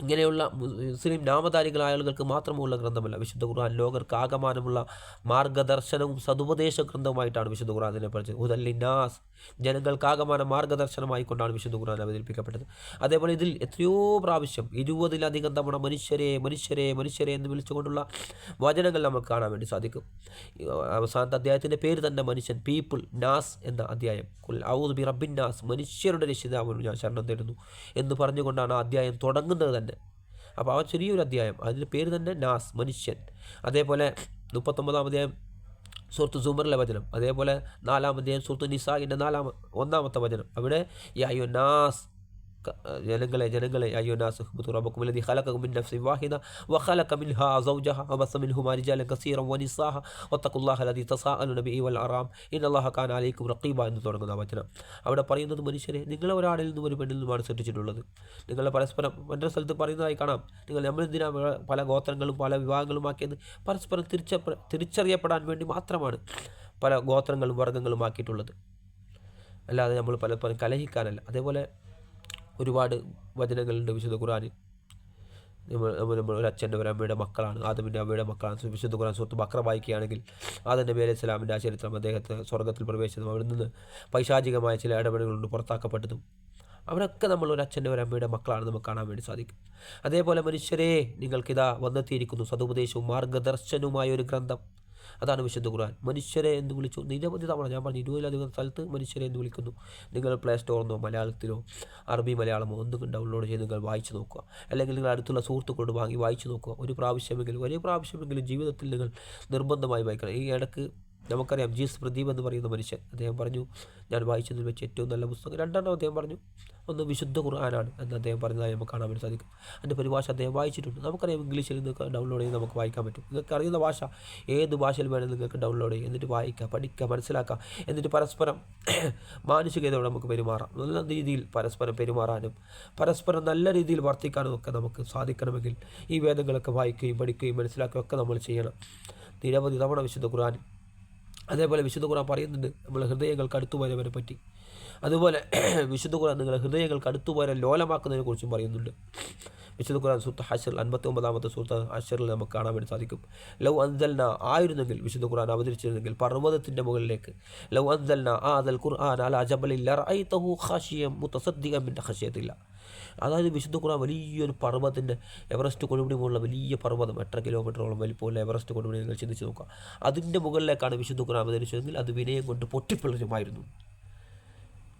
ഇങ്ങനെയുള്ള മുസ്ലിം നാമധാരികളായ ആളുകൾക്ക് മാത്രമുള്ള ഗ്രന്ഥമല്ല വിശുദ്ധ ഖുർആൻ. ലോകർക്ക് ആകമാനമുള്ള മാർഗദർശനവും സതുപദേശ ഗ്രന്ഥവുമായിട്ടാണ് വിശുദ്ധ ഖുർആൻ അതിനെ പഠിച്ചത്. ഹുദല്ലിനാസ് ജനങ്ങൾക്ക് ആകമാന മാർഗദർശനമായി കൊണ്ടാണ് വിശുദ്ധ ഖുർആൻ അവതരിപ്പിക്കപ്പെട്ടത്. അതേപോലെ ഇതിൽ എത്രയോ പ്രാവശ്യം ഇരുപതിലധികം തവണ മനുഷ്യരെ മനുഷ്യരെ മനുഷ്യരെ എന്ന് വിളിച്ചുകൊണ്ടുള്ള വചനങ്ങൾ നമുക്ക് കാണാൻ വേണ്ടി സാധിക്കും. അവസാനത്തെ അദ്ദേഹത്തിന്റെ പേര് തന്നെ മനുഷ്യൻ പീപ്പിൾ നാസ് എന്ന അധ്യായം. കുൽ ഔദ് ബി റബ്ബിൻ നാസ് മനുഷ്യരുടെ രക്ഷിതാവിനും ഞാൻ ശരണം തേടുന്നു എന്ന് പറഞ്ഞുകൊണ്ടാണ് ആ അധ്യായം തുടങ്ങുന്നത് തന്നെ. അപ്പോൾ ആ ചെറിയൊരു അധ്യായം അതിന്റെ പേര് തന്നെ നാസ് മനുഷ്യൻ. അതേപോലെ മുപ്പത്തൊമ്പതാം അധ്യായം സുഹൃത്ത് സുമറിലെ വചനം. അതേപോലെ നാലാം അധ്യായം സുഹൃത്ത് നിസാഖിന്റെ നാലാമ ഒന്നാമത്തെ വചനം. അവിടെ യായോ നാസ് ജനങ്ങളെ ജനങ്ങളെ അയ്യോനാസുഹുറബക്കുമില്ലി വഖലഖ മിൻഹാ കസീറൻ വൽ അറാം ഇന്നല്ലാഹ കാന അലൈക്കും റഖീബ എന്ന് തുടങ്ങുന്ന വചനം. അവിടെ പറയുന്നത് മനുഷ്യരെ നിങ്ങളെ ഒരാളിൽ നിന്നും ഒരു പെണ്ണിൽ നിന്നുമാണ് സൃഷ്ടിച്ചിട്ടുള്ളത്. നിങ്ങളെ പരസ്പരം മറ്റൊരു സ്ഥലത്ത് പറയുന്നതായി കാണാം. നിങ്ങൾ നമ്മളെന്തിനാ പല ഗോത്രങ്ങളും പല വിഭാഗങ്ങളും ആക്കിയത്? പരസ്പരം തിരിച്ച തിരിച്ചറിയപ്പെടാൻ വേണ്ടി മാത്രമാണ് പല ഗോത്രങ്ങളും വർഗങ്ങളും ആക്കിയിട്ടുള്ളത്. അല്ലാതെ നമ്മൾ പലപ്പോഴും കലഹിക്കാനല്ല. അതേപോലെ ഒരുപാട് വചനങ്ങളുണ്ട് വിശുദ്ധ ഖുറാനിൽ നമ്മൾ നമ്മൾ ഒരു അച്ഛന്റെ ഒരു അമ്മയുടെ മക്കളാണ് ആദമിന്റെ അമ്മയുടെ മക്കളാണ്. വിശുദ്ധ ഖുറാൻ സുഹൃത്ത് ബക്ര വായിക്കുകയാണെങ്കിൽ ആദന്റെ മേലെ ഇസ്ലാമിന്റെ ആ ചരിത്രം അദ്ദേഹത്തെ സ്വർഗത്തിൽ പ്രവേശിച്ചതും അവിടെ നിന്ന് പൈശാചികമായ ചില ഇടപെടലുകൊണ്ട് പുറത്താക്കപ്പെട്ടതും. അവരൊക്കെ നമ്മൾ ഒരു അച്ഛന്റെ ഒരു അമ്മയുടെ മക്കളാണ് നമുക്ക് കാണാൻ വേണ്ടി സാധിക്കും. അതേപോലെ മനുഷ്യരെ നിങ്ങൾക്കിതാ വന്നെത്തിയിരിക്കുന്നു. സതുപദേശവും മാർഗദർശനവുമായ ഒരു ഗ്രന്ഥം. അതാണ് വിശുദ്ധ ഖുർആൻ. മനുഷ്യരെ എന്ന് വിളിച്ചു? നിരവധി തവണ ഞാൻ പറഞ്ഞു ഇരുപതിലധികം സ്ഥലത്ത് മനുഷ്യരെ എന്ന് വിളിക്കുന്നു? നിങ്ങൾ പ്ലേ സ്റ്റോറിന്നോ മലയാളത്തിലോ അറബി മലയാളമോ ഒന്നും ഡൗൺലോഡ് ചെയ്ത് നിങ്ങൾ വായിച്ചു നോക്കുക. അല്ലെങ്കിൽ നിങ്ങൾ അടുത്തുള്ള സുഹൃത്തുക്കളോട് വാങ്ങി വായിച്ചു നോക്കുക. ഒരു പ്രാവശ്യമെങ്കിലും ഒരേ പ്രാവശ്യമെങ്കിലും ജീവിതത്തിൽ നിങ്ങൾ നിർബന്ധമായി വായിക്കണം. ഈ ഇടയ്ക്ക് നമുക്കറിയാം ജീസ് പ്രദീപ് എന്ന് പറയുന്ന മനുഷ്യൻ. അദ്ദേഹം പറഞ്ഞു ഞാൻ വായിച്ചതിൽ വെച്ച് ഏറ്റവും നല്ല പുസ്തകം രണ്ടെണ്ണം അദ്ദേഹം പറഞ്ഞു. ഒന്ന് വിശുദ്ധ ഖുർആനാണ് എന്ന് അദ്ദേഹം പറഞ്ഞതായി നമുക്ക് കാണാൻ വേണ്ടി സാധിക്കും. അതിന്റെ പരിഭാഷ അദ്ദേഹം വായിച്ചിട്ടുണ്ട്. നമുക്കറിയാം ഇംഗ്ലീഷിൽ നിങ്ങൾക്ക് ഡൗൺലോഡ് ചെയ്ത് നമുക്ക് വായിക്കാൻ പറ്റും. നിങ്ങൾക്ക് അറിയുന്ന ഭാഷ ഏത് ഭാഷയിൽ വേണമെങ്കിൽ നിങ്ങൾക്ക് ഡൗൺലോഡ് ചെയ്യുക എന്നിട്ട് വായിക്കുക പഠിക്കുക മനസ്സിലാക്കുക എന്നിട്ട് പരസ്പരം മാനുഷികതയോടെ നമുക്ക് പെരുമാറാം. നല്ല രീതിയിൽ പരസ്പരം പെരുമാറാനും പരസ്പരം നല്ല രീതിയിൽ വർത്തിക്കാനും ഒക്കെ നമുക്ക് സാധിക്കണമെങ്കിൽ ഈ വേദങ്ങളൊക്കെ വായിക്കുകയും പഠിക്കുകയും മനസ്സിലാക്കുകയും ഒക്കെ നമ്മൾ ചെയ്യണം. നിരവധി തവണ വിശുദ്ധ ഖുർആൻ അതേപോലെ വിശുദ്ധ ഖുർആൻ പറയുന്നുണ്ട് നമ്മളെ ഹൃദയങ്ങൾക്ക് അടുത്തുപോയവരെ പറ്റി. അതുപോലെ വിശുദ്ധ ഖുർആൻ നിങ്ങളെ ഹൃദയങ്ങൾക്ക് അടുത്തു പോയ ലോലമാക്കുന്നതിനെ കുറിച്ചും പറയുന്നുണ്ട്. വിശുദ്ധ ഖുർആൻ സുഹൃത്ത് ഹാഷർ അൻപത്തി ഒമ്പതാമത്തെ സുഹൃത്ത് ഹഷറിൽ നമുക്ക് കാണാൻ വേണ്ടി സാധിക്കും. ലൗ അൻസൽന ആയിരുന്നെങ്കിൽ വിശുദ്ധ ഖുർആൻ അവതരിച്ചിരുന്നെങ്കിൽ പർവതത്തിന്റെ മുകളിലേക്ക്. ലൗ അൻസൽന ആ അതൽ ഖുർആൻ അല ജബലിൽ റൈ തഹു മുതസദ്ദിഖൻ മിൻ ഖശിയത്തില്ല അതായത് വിശുദ്ധ ഖുർആൻ വലിയൊരു പർവതത്തിന്റെ എവറസ്റ്റ് കൊടുമുടി പോലുള്ള വലിയ പർവതം എത്ര കിലോമീറ്ററോളം വലിപ്പമുള്ള എവറസ്റ്റ് കൊടുമുടി നിങ്ങൾ ചിന്തിച്ച് നോക്കുക. അതിന്റെ മുകളിലേക്കാണ് വിശുദ്ധ ഖുർആൻ അവതരിച്ചതെങ്കിൽ അത് വിനയം കൊണ്ട് പൊട്ടിപ്പിളരുമായിരുന്നു.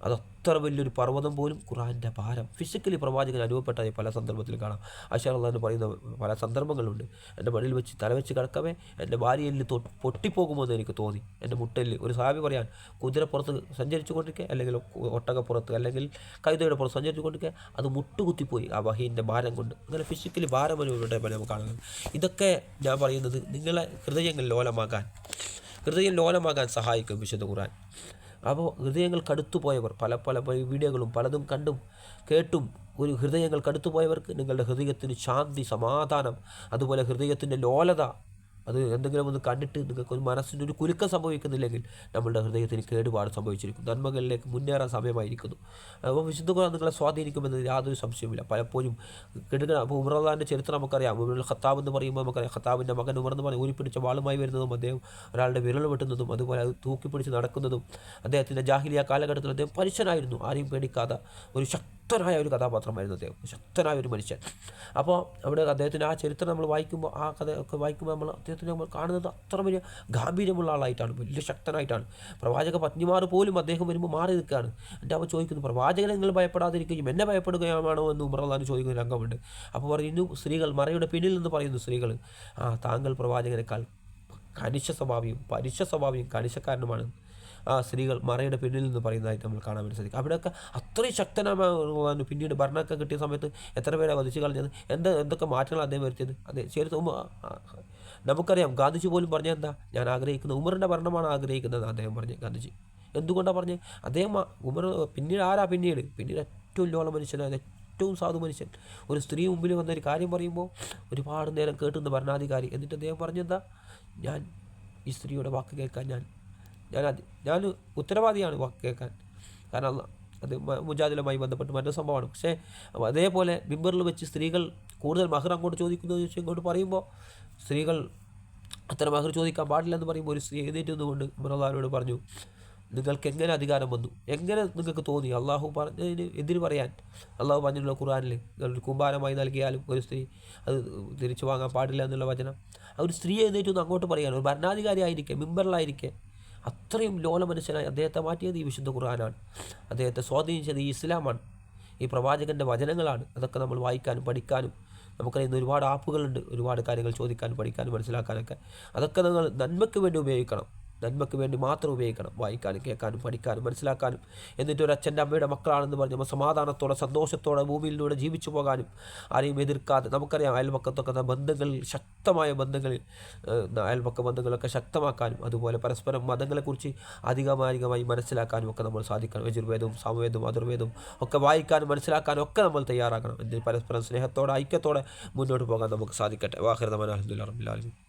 അത് അത്ര വലിയൊരു പർവതം പോലും ഖുറാന്റെ ഭാരം ഫിസിക്കലി പ്രവാചകൻ അനുഭവപ്പെട്ടതായി പല സന്ദർഭത്തിലും കാണാം. അഷർ അള്ളഹാൻ പറയുന്ന പല സന്ദർഭങ്ങളുണ്ട്. എന്റെ മടിയിൽ വെച്ച് തല വെച്ച് കിടക്കവേ എന്റെ ഭാര്യയിൽ തൊ പൊട്ടിപ്പോകുമോ എന്ന് എനിക്ക് തോന്നി. എന്റെ മുട്ടലിൽ ഒരു സാബി പറയാൻ കുതിരപ്പുറത്ത് സഞ്ചരിച്ചു കൊണ്ടിരിക്കുക അല്ലെങ്കിൽ ഒട്ടകപ്പുറത്ത് അല്ലെങ്കിൽ കൈതയുടെ പുറത്ത് സഞ്ചരിച്ചു കൊണ്ടിരിക്കുക അത് മുട്ടുകുത്തിപ്പോയി ആ വഹീന്റെ ഭാരം കൊണ്ട്. അങ്ങനെ ഫിസിക്കലി ഭാരം അനുഭവപ്പെട്ട നമുക്ക് കാണുന്നത് ഇതൊക്കെ ഞാൻ പറയുന്നത് നിങ്ങളെ ഹൃദയങ്ങൾ ലോലമാകാൻ ഹൃദയം ലോലമാകാൻ സഹായിക്കും വിശുദ്ധ ഖുർആൻ. അപ്പോൾ ഹൃദയങ്ങൾ കടുത്തുപോയവർ പല പല വീഡിയോകളും പലതും കണ്ടും കേട്ടും ഒരു ഹൃദയങ്ങൾ കടുത്തുപോയവർക്ക് നിങ്ങളുടെ ഹൃദയത്തിന് ശാന്തി സമാധാനം അതുപോലെ ഹൃദയത്തിന്റെ ലോലത അത് എന്തെങ്കിലും ഒന്ന് കണ്ടിട്ട് നിങ്ങൾക്ക് ഒരു മനസ്സിന്റെ ഒരു കുലുക്കം സംഭവിക്കുന്നില്ലെങ്കിൽ നമ്മളുടെ ഹൃദയത്തിന് കേടുപാട് സംഭവിച്ചിരിക്കും. നന്മകളിലേക്ക് മുന്നേറാൻ സമയമായിരിക്കുന്നു. അപ്പോൾ വിശുദ്ധ ഖുർആൻ നിങ്ങളെ സ്വാധീനിക്കുമെന്ന് യാതൊരു സംശയവുമില്ല. പലപ്പോഴും കിടുക അപ്പോൾ ചരിത്രം നമുക്കറിയാം. ഉമർ ഖത്താബ് എന്ന് പറയുമ്പോൾ നമുക്കറിയാം. ഖത്താബിന്റെ മകൻ ഉമർ എന്ന് പറഞ്ഞ് ഊരിപ്പിടിച്ച വാളുമായി വരുന്നതും അദ്ദേഹം ഒരാളുടെ വിരൽ വെട്ടുന്നതും അതുപോലെ അത് തൂക്കിപ്പിടിച്ച് നടക്കുന്നതും അദ്ദേഹത്തിന്റെ ജാഹിലിയ കാലഘട്ടത്തിൽ അദ്ദേഹം പരുഷനായിരുന്നു ആരെയും പേടിക്കാതെ ഒരു ശക്തനായ ഒരു കഥാപാത്രമായിരുന്നു അദ്ദേഹം. ശക്തനായ ഒരു മനുഷ്യൻ. അപ്പോൾ അവിടെ അദ്ദേഹത്തിന്റെ ആ ചരിത്രം നമ്മൾ വായിക്കുമ്പോൾ ആ കഥ ഒക്കെ വായിക്കുമ്പോൾ നമ്മൾ അദ്ദേഹത്തിനെ നമ്മൾ കാണുന്നത് അത്ര വലിയ ഗാംഭീര്യമുള്ള ആളായിട്ടാണ് വലിയ ശക്തനായിട്ടാണ്. പ്രവാചക പത്നിമാർ പോലും അദ്ദേഹം വരുമ്പോൾ മാറി നിൽക്കുകയാണ്. എന്റെ അവ ചോദിക്കുന്നു പ്രവാചകനെ നിങ്ങൾ ഭയപ്പെടാതിരിക്കുകയും എന്നെ ഭയപ്പെടുകയാണോ എന്ന് ഉമർലാൻ ചോദിക്കുന്ന രംഗമുണ്ട് അപ്പോൾ പറയുന്നു സ്ത്രീകൾ മറയുടെ പിന്നിൽ നിന്ന് പറയുന്നു സ്ത്രീകൾ ആ താങ്കൾ പ്രവാചകനേക്കാൾ കനിശ സ്വഭാവിയും പരുഷ സ്വഭാവിയും കനിശക്കാരനുമാണ് സ്ത്രീകൾ മറയുടെ പിന്നിൽ നിന്ന് പറയുന്നതായിട്ട് നമ്മൾ കാണാൻ വേണ്ടി സാധിക്കും. അവിടെയൊക്കെ അത്രയും ശക്തനാണ് പിന്നീട് ഭരണമൊക്കെ കിട്ടിയ സമയത്ത് എത്ര പേരെ വധിച്ചു കളഞ്ഞത്? എന്താ എന്തൊക്കെ മാറ്റങ്ങൾ അദ്ദേഹം വരുത്തിയത്? അതെ ശരി നമുക്കറിയാം ഗാന്ധിജി പോലും പറഞ്ഞ എന്താ? ഞാൻ ആഗ്രഹിക്കുന്നത് ഉമറിന്റെ ഭരണമാണ് ആഗ്രഹിക്കുന്നത് അദ്ദേഹം പറഞ്ഞു ഗാന്ധിജി. എന്തുകൊണ്ടാണ് പറഞ്ഞത് അദ്ദേഹം ഉമർ പിന്നീട് ആരാ പിന്നീട്? പിന്നീട് ഏറ്റവും ലോള മനുഷ്യനായ ഏറ്റവും സാധു മനുഷ്യൻ. ഒരു സ്ത്രീ മുമ്പിൽ വന്ന ഒരു കാര്യം പറയുമ്പോൾ ഒരുപാട് നേരം കേട്ടുന്ന ഭരണാധികാരി. എന്നിട്ട് അദ്ദേഹം പറഞ്ഞെന്താ ഞാൻ ഈ സ്ത്രീയുടെ വാക്ക് കേൾക്കാൻ ഞാൻ ഞാൻ അത് ഞാൻ ഉത്തരവാദിയാണ് വാക്ക് കേൾക്കാൻ. കാരണം അത് മുജാദിലുമായി ബന്ധപ്പെട്ട് മറ്റൊരു സംഭവമാണ്. പക്ഷേ അതേപോലെ ബിംബറിൽ വെച്ച് സ്ത്രീകൾ കൂടുതൽ മഹർ അങ്ങോട്ട് ചോദിക്കുന്നു ചോദിച്ചാൽ ഇങ്ങോട്ട് പറയുമ്പോൾ സ്ത്രീകൾ അത്ര മഹർ ചോദിക്കാൻ പാടില്ലെന്ന് പറയുമ്പോൾ ഒരു സ്ത്രീ എഴുന്നേറ്റ് നിന്നുകൊണ്ട് ഇമ്രാനോട് പറഞ്ഞു നിങ്ങൾക്ക് എങ്ങനെ അധികാരം വന്നു? എങ്ങനെ നിങ്ങൾക്ക് തോന്നി? അള്ളാഹു പറഞ്ഞതിന് എതിര് പറയാൻ അള്ളാഹു പറഞ്ഞിട്ടുള്ള ഖുറാനിൽ ഒരു കുമ്പാരമായി നൽകിയാലും ഒരു സ്ത്രീ അത് തിരിച്ചു വാങ്ങാൻ പാടില്ല എന്നുള്ള വചനം. ആ ഒരു സ്ത്രീ എഴുന്നേറ്റൊന്ന് അങ്ങോട്ട് പറയാൻ ഒരു ഭരണാധികാരി ആയിരിക്കെ മിമ്പറിലായിരിക്കെ അത്രയും ലോല മനുഷ്യനായി അദ്ദേഹത്തെ മാറ്റിയത് ഈ വിശുദ്ധ ഖുർആനാണ്. അദ്ദേഹത്തെ സ്വാധീനിച്ചത് ഈ ഇസ്ലാമാണ്. ഈ പ്രവാചകന്റെ വചനങ്ങളാണ്. അതൊക്കെ നമ്മൾ വായിക്കാനും പഠിക്കാനും നമുക്കറിയുന്ന ഒരുപാട് ആപ്പുകളുണ്ട്. ഒരുപാട് കാര്യങ്ങൾ ചോദിക്കാനും പഠിക്കാനും മനസ്സിലാക്കാനൊക്കെ. അതൊക്കെ നിങ്ങൾ നന്മയ്ക്ക് വേണ്ടി ഉപയോഗിക്കണം. നന്മയ്ക്ക് വേണ്ടി മാത്രം ഉപയോഗിക്കണം. വായിക്കാനും കേൾക്കാനും പഠിക്കാനും മനസ്സിലാക്കാനും. എന്നിട്ട് ഒരു അച്ഛന്റെ അമ്മയുടെ മക്കളാണെന്ന് പറഞ്ഞ് നമ്മൾ സമാധാനത്തോടെ സന്തോഷത്തോടെ ഭൂമിയിലൂടെ ജീവിച്ചു പോകാനും ആരെയും എതിർക്കാതെ നമുക്കറിയാം അയൽപക്കത്തൊക്കെ ബന്ധങ്ങൾ ശക്തമായ ബന്ധങ്ങളിൽ അയൽപക്ക ബന്ധങ്ങളൊക്കെ ശക്തമാക്കാനും അതുപോലെ പരസ്പരം മതങ്ങളെക്കുറിച്ച് അധികമാധികമായി മനസ്സിലാക്കാനും ഒക്കെ നമ്മൾ സാധിക്കണം. യജുർവേദവും സാമവേദവും അതുർവേദവും ഒക്കെ വായിക്കാനും മനസ്സിലാക്കാനും ഒക്കെ നമ്മൾ തയ്യാറാക്കണം എന്നിട്ട് പരസ്പരം സ്നേഹത്തോടെ ഐക്യത്തോടെ മുന്നോട്ട് പോകാൻ നമുക്ക് സാധിക്കട്ടെ. റബ്ബിലാലും